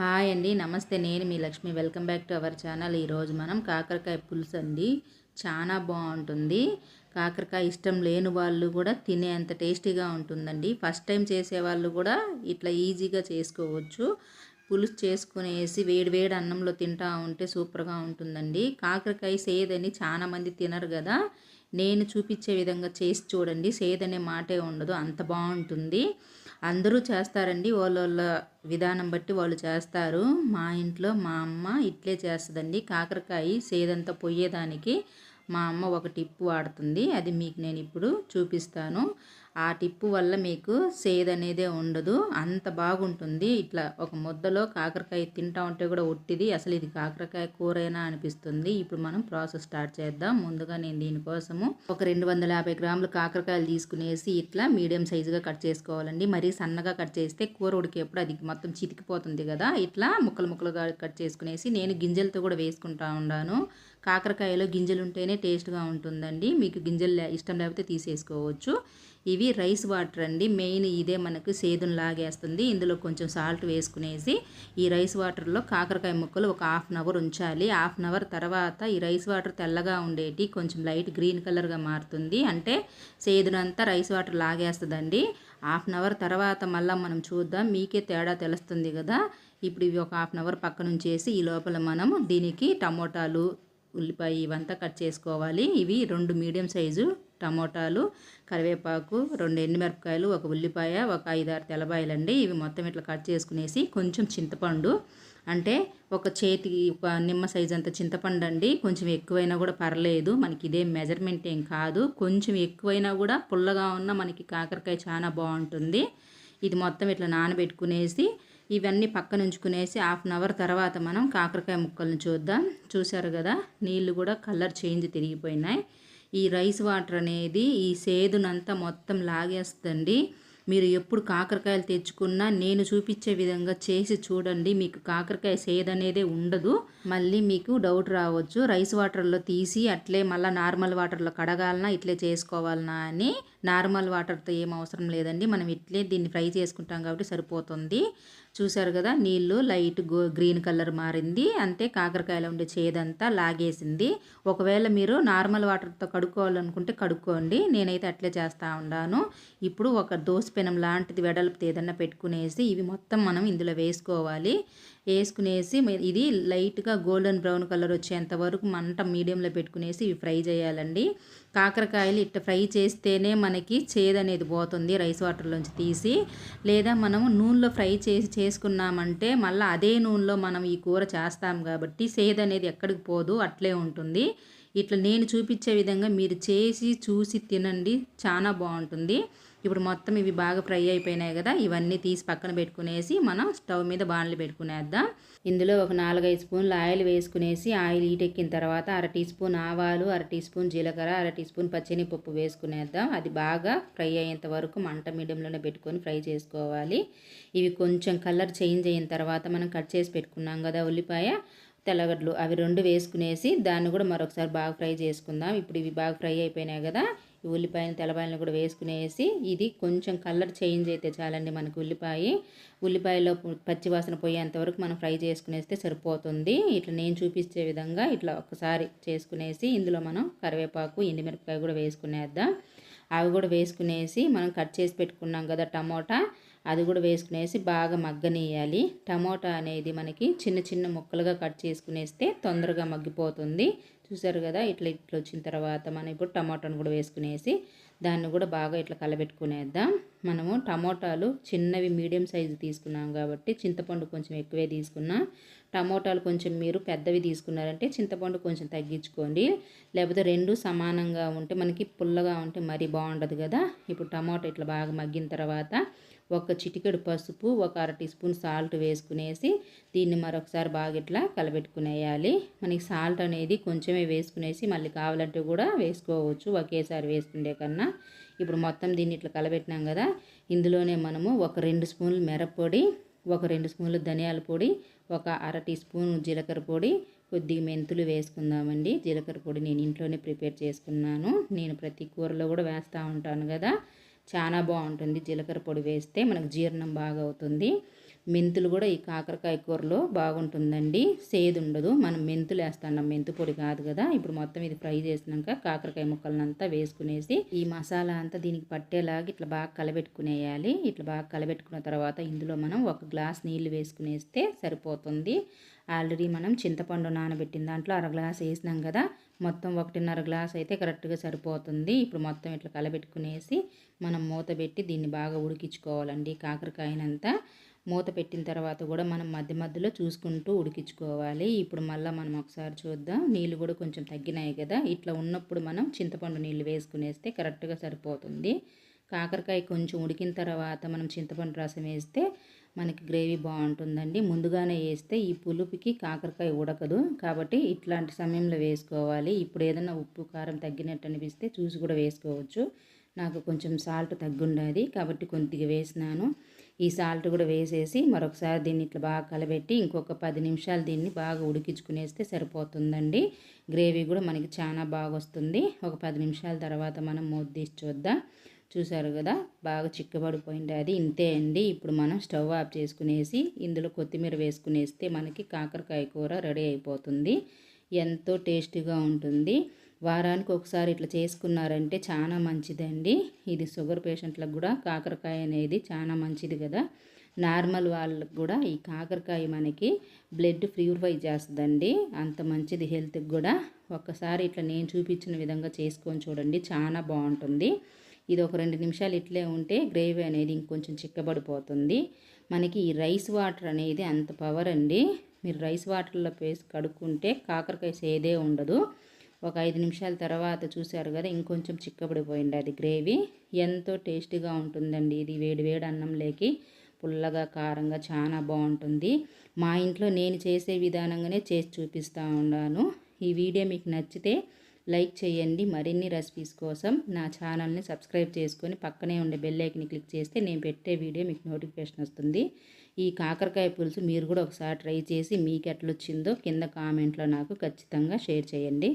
Hi అండి. నమస్తే. నేను మీ Lakshmi. Welcome back to our channel. ఈరోజు మనం కాకరకాయ పులుసు అండి. చాలా బాగుంటుంది. కాకరకాయ ఇష్టం లేని వాళ్ళు కూడా తినేంత టేస్టీగా ఉంటుందండి. ఫస్ట్ టైం చేసే వాళ్ళు కూడా ఇట్లా ఈజీగా చేసుకోవచ్చు. పులుసు చేసుకునేసి వేడి వేడి అన్నంలో తింటా ఉంటే సూపర్గా ఉంటుందండి. కాకరకాయ సేదని చాలామంది తినరు కదా. నేను చూపించే విధంగా చేసి చూడండి. సేదనే మాటే ఉండదు. అంత బాగుంటుంది. అందరూ చేస్తారండి. వాళ్ళ వాళ్ళ విధానం బట్టి వాళ్ళు చేస్తారు. మా ఇంట్లో మా అమ్మ ఇట్లే చేస్తుందండి. కాకరకాయ సేదంతా పొయ్యేదానికి మా అమ్మ ఒక టిప్ వాడుతుంది. అది మీకు నేను ఇప్పుడు చూపిస్తాను. ఆ టిప్పు వల్ల మీకు సేదనేదే అనేదే ఉండదు. అంత బాగుంటుంది. ఇట్లా ఒక ముద్దలో కాకరకాయ తింటా ఉంటే కూడా ఒట్టిది. అసలు ఇది కాకరకాయ కూరైనా అనిపిస్తుంది. ఇప్పుడు మనం ప్రాసెస్ స్టార్ట్ చేద్దాం. ముందుగా నేను దీనికోసము ఒక రెండు వందల యాభై గ్రాములు కాకరకాయలు తీసుకునేసి ఇట్లా మీడియం సైజుగా కట్ చేసుకోవాలండి. మరీ సన్నగా కట్ చేస్తే కూర ఉడికేప్పుడు అది మొత్తం చితికిపోతుంది కదా. ఇట్లా ముక్కలు ముక్కలుగా కట్ చేసుకునేసి నేను గింజలతో కూడా వేసుకుంటా ఉన్నాను కాకరకాయలో గింజలు ఉంటేనే టేస్ట్గా ఉంటుందండి. మీకు గింజలు ఇష్టం లేకపోతే తీసేసుకోవచ్చు. ఇవి రైస్ వాటర్ అండి. మెయిన్ ఇదే మనకు సేదును లాగేస్తుంది. ఇందులో కొంచెం సాల్ట్ వేసుకునేసి ఈ రైస్ వాటర్లో కాకరకాయ ముక్కలు ఒక హాఫ్ అన్ అవర్ ఉంచాలి. హాఫ్ అన్ అవర్ తర్వాత ఈ రైస్ వాటర్ తెల్లగా ఉండేటి కొంచెం లైట్ గ్రీన్ కలర్గా మారుతుంది. అంటే సేదునంతా రైస్ వాటర్ లాగేస్తుందండి. హాఫ్ అన్ అవర్ తర్వాత మళ్ళీ మనం చూద్దాం. మీకే తేడా తెలుస్తుంది కదా. ఇప్పుడు ఇవి ఒక హాఫ్ అన్ అవర్ పక్కనుంచేసి ఈ లోపల మనం దీనికి టమోటాలు ఉల్లిపాయ ఇవంతా కట్ చేసుకోవాలి. ఇవి రెండు మీడియం సైజు టమోటాలు కరివేపాకు రెండు ఎండుమిరపకాయలు ఒక ఉల్లిపాయ ఒక ఐదారు తెల్లబాయలు అండి ఇవి మొత్తం ఇట్లా కట్ చేసుకునేసి కొంచెం చింతపండు అంటే ఒక చేతికి ఒక నిమ్మ సైజ్ అంత చింతపండు అండి. కొంచెం ఎక్కువైనా కూడా పర్లేదు మనకి ఇదే మెజర్మెంట్ ఏం కాదు. కొంచెం ఎక్కువైనా కూడా పుల్లగా ఉన్న మనకి కాకరకాయ చాలా బాగుంటుంది. ఇది మొత్తం ఇట్లా నానబెట్టుకునేసి ఇవన్నీ పక్కన ఉంచుకునేసి హాఫ్ అన్ అవర్ తర్వాత మనం కాకరకాయ ముక్కలను చూద్దాం. చూసారు కదా నీళ్ళు కూడా కలర్ చేంజ్ తిరిగిపోయినాయి. ఈ రైస్ వాటర్ అనేది ఈ సేదునంతా మొత్తం లాగేస్తుందండి. మీరు ఎప్పుడు కాకరకాయలు తెచ్చుకున్నా నేను చూపించే విధంగా చేసి చూడండి. మీకు కాకరకాయ సేద్ ఉండదు. మళ్ళీ మీకు డౌట్ రావచ్చు రైస్ వాటర్లో తీసి అట్లే మళ్ళీ నార్మల్ వాటర్లో కడగాలనా ఇట్లే చేసుకోవాలనా అని. నార్మల్ వాటర్తో ఏం అవసరం లేదండి. మనం ఇట్లే దీన్ని ఫ్రై చేసుకుంటాం కాబట్టి సరిపోతుంది. చూశారు కదా నీళ్ళు లైట్ గో గ్రీన్ కలర్ మారింది. అంతే కాకరకాయలో ఉండే చేదంతా లాగేసింది. ఒకవేళ మీరు నార్మల్ వాటర్తో కడుక్కోవాలనుకుంటే కడుక్కోండి. నేనైతే అట్లే చేస్తూ ఉన్నాను ఇప్పుడు ఒక దోసపెనం లాంటిది వెడల్పు ఏదన్నా పెట్టుకునేసి ఇవి మొత్తం మనం ఇందులో వేసుకోవాలి. వేసుకునేసి ఇది లైట్గా గోల్డెన్ బ్రౌన్ కలర్ వచ్చేంత వరకు మంట మీడియంలో పెట్టుకునేసి ఇవి ఫ్రై చేయాలండి. కాకరకాయలు ఇట్లా ఫ్రై చేస్తేనే మనకి చేదనేది పోతుంది రైస్ వాటర్లోంచి తీసి. లేదా మనము నూనెలో ఫ్రై చేసి చేసుకున్నామంటే మళ్ళీ అదే నూనెలో మనం ఈ కూర చేస్తాం కాబట్టి చేదనేది అనేది ఎక్కడికి పోదు అట్లే ఉంటుంది. ఇట్లా నేను చూపించే విధంగా మీరు చేసి చూసి తినండి చాలా బాగుంటుంది. ఇప్పుడు మొత్తం ఇవి బాగా ఫ్రై అయిపోయినాయి కదా ఇవన్నీ తీసి పక్కన పెట్టుకునేసి మనం స్టవ్ మీద బాణలు పెట్టుకునేద్దాం. ఇందులో ఒక నాలుగైదు స్పూన్లు ఆయిల్ వేసుకునేసి ఆయిల్ ఈటెక్కిన తర్వాత అర టీ స్పూన్ ఆవాలు అర టీ స్పూన్ జీలకర్ర అర టీ స్పూన్ పచ్చినిపప్పు వేసుకునేద్దాం. అది బాగా ఫ్రై అయ్యేంత వరకు మంట మీడియంలోనే పెట్టుకొని ఫ్రై చేసుకోవాలి. ఇవి కొంచెం కలర్ చేంజ్ అయిన తర్వాత మనం కట్ చేసి పెట్టుకున్నాం కదా ఉల్లిపాయ తెల్లగడ్డలు అవి రెండు వేసుకునేసి దాన్ని కూడా మరొకసారి బాగా ఫ్రై చేసుకుందాం. ఇప్పుడు ఇవి బాగా ఫ్రై అయిపోయినాయి కదా ఉల్లిపాయలు తెల్లపాయలను కూడా వేసుకునేసి ఇది కొంచెం కలర్ చేంజ్ అయితే చాలండి మనకు ఉల్లిపాయ. ఉల్లిపాయలో పచ్చివాసన పోయేంత వరకు మనం ఫ్రై చేసుకునేస్తే సరిపోతుంది. ఇట్లా నేను చూపించే విధంగా ఇట్లా ఒకసారి చేసుకునేసి ఇందులో మనం కరివేపాకు ఎండుమిరపకాయ కూడా వేసుకునేద్దాం. అవి కూడా వేసుకునేసి మనం కట్ చేసి పెట్టుకున్నాం కదా టమోటా అది కూడా వేసుకునేసి బాగా మగ్గనియాలి టమోటా అనేది మనకి చిన్న చిన్న ముక్కలుగా కట్ చేసుకునేస్తే తొందరగా మగ్గిపోతుంది. చూసారు కదా ఇట్లా ఇట్లా వచ్చిన తర్వాత మనం ఇప్పుడు టమాటాను కూడా వేసుకునేసి దాన్ని కూడా బాగా ఇట్లా కలబెట్టుకునేద్దాం. మనము టమోటాలు చిన్నవి మీడియం సైజు తీసుకున్నాం కాబట్టి చింతపండు కొంచెం ఎక్కువే తీసుకున్నా. టమోటాలు కొంచెం మీరు పెద్దవి తీసుకున్నారంటే చింతపండు కొంచెం తగ్గించుకోండి. లేకపోతే రెండు సమానంగా ఉంటే మనకి పుల్లగా ఉంటే మరీ బాగుండదు కదా. ఇప్పుడు టమోటా ఇట్లా బాగా మగ్గిన తర్వాత ఒక చిటికెడు పసుపు ఒక అర టీ స్పూన్ సాల్ట్ వేసుకునేసి దీన్ని మరొకసారి బాగా ఇట్లా కలబెట్టుకునేయాలి. మనకి సాల్ట్ అనేది కొంచెమే వేసుకునేసి మళ్ళీ కావాలంటే కూడా వేసుకోవచ్చు ఒకేసారి వేసుకుండే కన్నా. ఇప్పుడు మొత్తం దీన్ని ఇట్లా కలబెట్టినాం కదా ఇందులోనే మనము ఒక రెండు స్పూన్లు మిరప్పొడి ఒక రెండు స్పూన్లు ధనియాల పొడి ఒక అర టీ స్పూన్ జీలకర్ర పొడి కొద్దిగా మెంతులు వేసుకుందామండి. జీలకర్ర పొడి నేను ఇంట్లోనే ప్రిపేర్ చేసుకున్నాను. నేను ప్రతి కూరలో కూడా వేస్తూ ఉంటాను కదా. చాలా బాగుంటుంది జీలకర్ర పొడి వేస్తే మనకు జీర్ణం బాగా అవుతుంది. మెంతులు కూడా ఈ కాకరకాయ కూరలో బాగుంటుందండి. సేదు ఉండదు మనం మెంతులు వేస్తాం మెంతు పొడి కాదు కదా. ఇప్పుడు మొత్తం ఇది ఫ్రై చేసినాక కాకరకాయ ముక్కలనంతా వేసుకునేసి ఈ మసాలా అంతా దీనికి పట్టేలాగా ఇట్లా బాగా కలబెట్టుకునేయాలి. ఇట్లా బాగా కలబెట్టుకున్న తర్వాత ఇందులో మనం ఒక గ్లాస్ నీళ్ళు వేసుకునేస్తే సరిపోతుంది. ఆల్రెడీ మనం చింతపండు నానబెట్టిన దాంట్లో అర గ్లాస్ వేసినాం కదా. మొత్తం ఒకటిన్నర గ్లాస్ అయితే కరెక్ట్గా సరిపోతుంది. ఇప్పుడు మొత్తం ఇట్లా కలబెట్టుకునేసి మనం మూత పెట్టి దీన్ని బాగా ఉడికించుకోవాలండి కాకరకాయనంతా. మూత పెట్టిన తర్వాత కూడా మనం మధ్య మధ్యలో చూసుకుంటూ ఉడికించుకోవాలి. ఇప్పుడు మళ్ళీ మనం ఒకసారి చూద్దాం. నీళ్ళు కూడా కొంచెం తగ్గినాయి కదా. ఇట్లా ఉన్నప్పుడు మనం చింతపండు నీళ్ళు వేసుకునేస్తే కరెక్ట్గా సరిపోతుంది. కాకరకాయ కొంచెం ఉడికిన తర్వాత మనం చింతపండు రసం వేస్తే మనకి గ్రేవీ బాగుంటుందండి. ముందుగానే వేస్తే ఈ పులుపుకి కాకరకాయ ఉడకదు. కాబట్టి ఇట్లాంటి సమయంలో వేసుకోవాలి. ఇప్పుడు ఏదైనా ఉప్పు కారం తగ్గినట్టు అనిపిస్తే చూసి కూడా వేసుకోవచ్చు. నాకు కొంచెం సాల్ట్ తగ్గుండేది కాబట్టి కొద్దిగా వేసినాను. ఈ సాల్ట్ కూడా వేసేసి మరొకసారి దీన్ని ఇట్లా బాగా కలబెట్టి ఇంకొక పది నిమిషాలు దీన్ని బాగా ఉడికించుకునేస్తే సరిపోతుందండి. గ్రేవీ కూడా మనకి చాలా బాగా వస్తుంది. ఒక పది నిమిషాల తర్వాత మనం మూత తీసి చూద్దాం. చూసారు కదా? బాగా చిక్కబడిపోయింది అది. ఇంతే అండి. ఇప్పుడు మనం స్టవ్ ఆఫ్ చేసుకునేసి ఇందులో కొత్తిమీర వేసుకునేస్తే మనకి కాకరకాయ కూర రెడీ అయిపోతుంది. ఎంతో టేస్టీగా ఉంటుంది. వారానికి ఒకసారి ఇట్లా చేసుకున్నారంటే చాలా మంచిదండి. ఇది షుగర్ పేషెంట్లకు కూడా కాకరకాయ అనేది చాలా మంచిది కదా. నార్మల్ వాళ్ళకి కూడా ఈ కాకరకాయ మనకి బ్లడ్ ప్యూరిఫై చేస్తుందండి. అంత మంచిది హెల్త్కి కూడా. ఒక్కసారి ఇట్లా నేను చూపించిన విధంగా చేసుకొని చూడండి. చాలా బాగుంటుంది. ఇది ఒక రెండు నిమిషాలు ఇట్లే ఉంటే గ్రేవీ అనేది ఇంకొంచెం చిక్కబడిపోతుంది. మనకి ఈ రైస్ వాటర్ అనేది అంత పవర్ అండి. మీరు రైస్ వాటర్లో వేసి కడుక్కుంటే కాకరకాయ సేదే ఉండదు. ఒక ఐదు నిమిషాల తర్వాత చూశారు కదా ఇంకొంచెం చిక్కబడిపోయింది అది గ్రేవీ. ఎంతో టేస్టీగా ఉంటుందండి ఇది వేడి వేడి అన్నంలోకి. పుల్లగా కారంగా చాలా బాగుంటుంది. మా ఇంట్లో నేను చేసే విధానంగానే చేసి చూపిస్తూ ఉన్నాను. ఈ వీడియో మీకు నచ్చితే లైక్ చేయండి. మరిన్ని రెసిపీస్ కోసం నా ఛానల్ని సబ్స్క్రైబ్ చేసుకొని పక్కనే ఉండే బెల్లైకిని క్లిక్ చేస్తే నేను పెట్టే వీడియో మీకు నోటిఫికేషన్ వస్తుంది. ఈ కాకరకాయ పులుసు మీరు కూడా ఒకసారి ట్రై చేసి మీకు ఎట్లొచ్చిందో కింద కామెంట్లో నాకు ఖచ్చితంగా షేర్ చేయండి.